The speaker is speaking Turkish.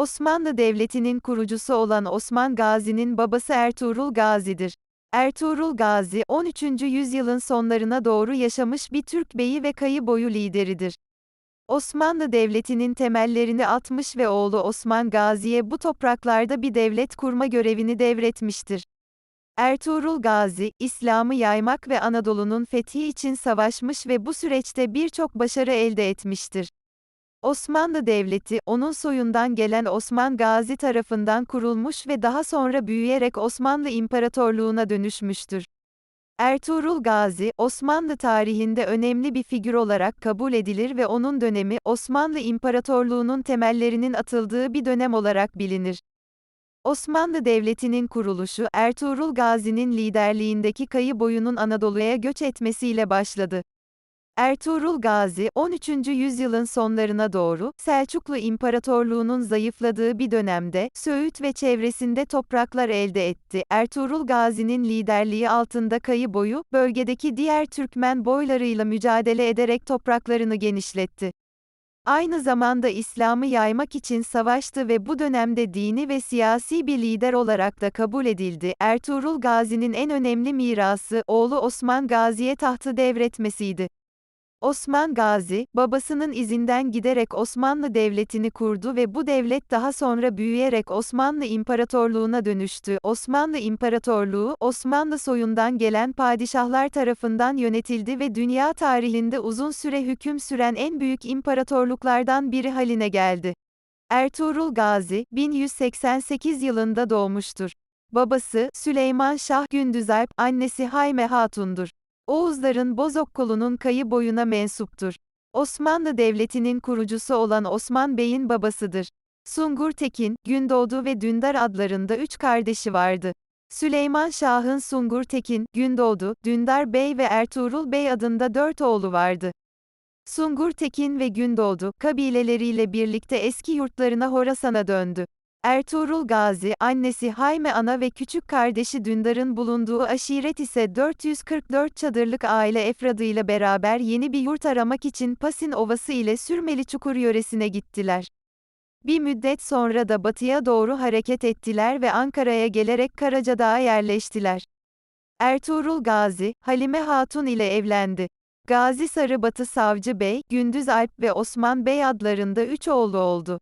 Osmanlı Devleti'nin kurucusu olan Osman Gazi'nin babası Ertuğrul Gazi'dir. Ertuğrul Gazi, 13. yüzyılın sonlarına doğru yaşamış bir Türk beyi ve kayı boyu lideridir. Osmanlı Devleti'nin temellerini atmış ve oğlu Osman Gazi'ye bu topraklarda bir devlet kurma görevini devretmiştir. Ertuğrul Gazi, İslam'ı yaymak ve Anadolu'nun fethi için savaşmış ve bu süreçte birçok başarı elde etmiştir. Osmanlı Devleti, onun soyundan gelen Osman Gazi tarafından kurulmuş ve daha sonra büyüyerek Osmanlı İmparatorluğu'na dönüşmüştür. Ertuğrul Gazi, Osmanlı tarihinde önemli bir figür olarak kabul edilir ve onun dönemi, Osmanlı İmparatorluğu'nun temellerinin atıldığı bir dönem olarak bilinir. Osmanlı Devleti'nin kuruluşu, Ertuğrul Gazi'nin liderliğindeki kayı boyunun Anadolu'ya göç etmesiyle başladı. Ertuğrul Gazi, 13. yüzyılın sonlarına doğru, Selçuklu İmparatorluğu'nun zayıfladığı bir dönemde, Söğüt ve çevresinde topraklar elde etti. Ertuğrul Gazi'nin liderliği altında kayı boyu, bölgedeki diğer Türkmen boylarıyla mücadele ederek topraklarını genişletti. Aynı zamanda İslam'ı yaymak için savaştı ve bu dönemde dini ve siyasi bir lider olarak da kabul edildi. Ertuğrul Gazi'nin en önemli mirası, oğlu Osman Gazi'ye tahtı devretmesiydi. Osman Gazi, babasının izinden giderek Osmanlı Devleti'ni kurdu ve bu devlet daha sonra büyüyerek Osmanlı İmparatorluğu'na dönüştü. Osmanlı İmparatorluğu, Osmanlı soyundan gelen padişahlar tarafından yönetildi ve dünya tarihinde uzun süre hüküm süren en büyük imparatorluklardan biri haline geldi. Ertuğrul Gazi, 1188 yılında doğmuştur. Babası, Süleyman Şah Gündüzalp, annesi Hayme Hatun'dur. Oğuzların Bozokkolu'nun kayı boyuna mensuptur. Osmanlı Devleti'nin kurucusu olan Osman Bey'in babasıdır. Sungur Tekin, Gündoğdu ve Dündar adlarında üç kardeşi vardı. Süleyman Şah'ın Sungur Tekin, Gündoğdu, Dündar Bey ve Ertuğrul Bey adında dört oğlu vardı. Sungur Tekin ve Gündoğdu, kabileleriyle birlikte eski yurtlarına Horasan'a döndü. Ertuğrul Gazi, annesi Hayme Ana ve küçük kardeşi Dündar'ın bulunduğu aşiret ise 444 çadırlık aile efradıyla beraber yeni bir yurt aramak için Pasin Ovası ile Sürmeli Çukur yöresine gittiler. Bir müddet sonra da batıya doğru hareket ettiler ve Ankara'ya gelerek Karacadağ'a yerleştiler. Ertuğrul Gazi, Halime Hatun ile evlendi. Gazi Sarıbatı Savcı Bey, Gündüz Alp ve Osman Bey adlarında üç oğlu oldu.